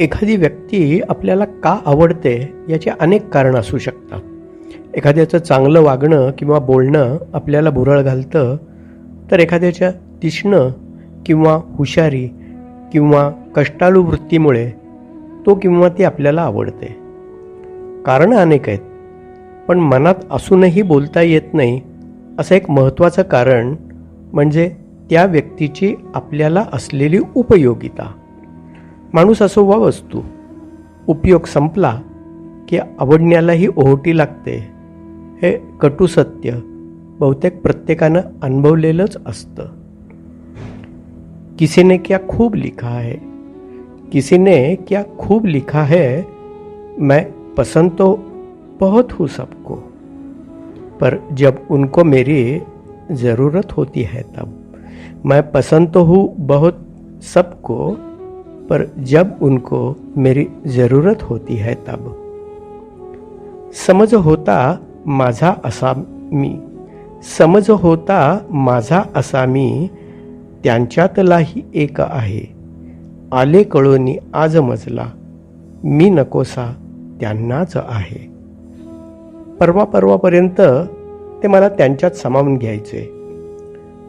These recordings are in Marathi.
एखादी व्यक्ती आपल्याला का आवडते याचे अनेक कारण असू शकतात. एखाद्याचं चांगलं वागणं किंवा बोलणं आपल्याला भुरळ घालतं तर एखाद्याच्या तीक्ष्ण किंवा हुशारी किंवा कष्टाळू वृत्तीमुळे तो किंवा ती आपल्याला आवडते. कारणं अनेक आहेत पण मनात असूनही बोलता येत नाही असं एक महत्त्वाचं कारण म्हणजे त्या व्यक्तीची आपल्याला असलेली उपयोगिता. माणूस असो वा वस्तू उपयोग संपला की आवडण्यालाही ओहोटी लागते. हे कटू सत्य बहुतेक प्रत्येकानं अनुभवलेलंच असतं. किसी ने क्या खूब लिखा है किसी ने क्या खूब लिखा है मैं पसंद तो बहुत हूँ सबको पर जब उनको मेरी ज़रूरत होती है तब मैं पसंद तो हूँ बहुत सबको पर जब उनको मेरी ज़रूरत होती है तब। समज होता माझा असा मी समज होता माझा असा मी त्यांच्यातलाही एक आहे। आले कळोनी आज मजला मी नकोसा त्यांनाच आहे। परवा परवापर्यंत ते मला त्यांच्यात सामावून घ्यायचे।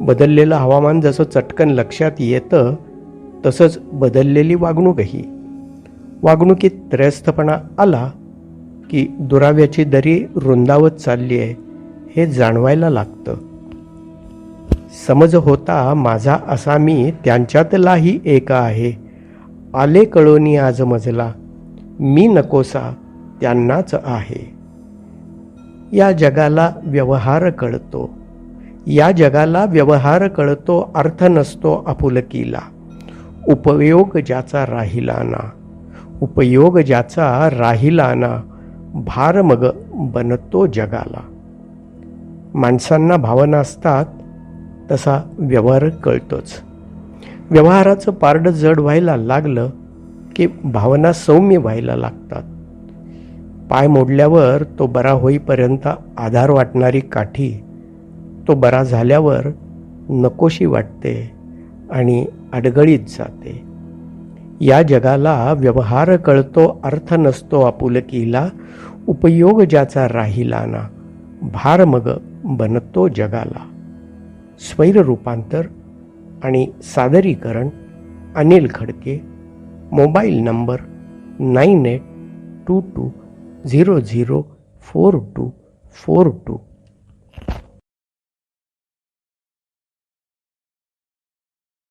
बदललेलं हवामान जसं चटकन लक्षात येतं तसंच बदललेली वागणूकही. वागणुकीत त्रयस्थपणा आला की दुराव्याची दरी रुंदावत चालली आहे हे जाणवायला लागतं. समज होता माझा असा मी त्यांच्यातलाही एक आहे. आले कळोनी आज मजला मी नकोसा त्यांनाच आहे. या जगाला व्यवहार कळतो. या जगाला व्यवहार कळतो अर्थ नसतो आपुलकीला. उपयोग ज्याचा राहिला ना उपयोग ज्याचा राहिला ना भार मग बनतो जगाला. माणसांना भावना असतात तसा व्यवहार कळतोच. व्यवहाराचं पारडं जड व्हायला लागलं की भावना सौम्य व्हायला लागतात. पाय मोडल्यावर तो बरा होईपर्यंत आधार वाटणारी काठी तो बरा झाल्यावर नकोशी वाटते आणि अडगळीत जाते. या जगाला व्यवहार कळतो अर्थ नसतो आपुलकीला उपयोग ज्याचा राहिला ना भार मग बनतो जगाला. स्वैर रूपांतर आणि सादरीकरण Anil Khadke mobile number nine eight two two zero zero four two four two.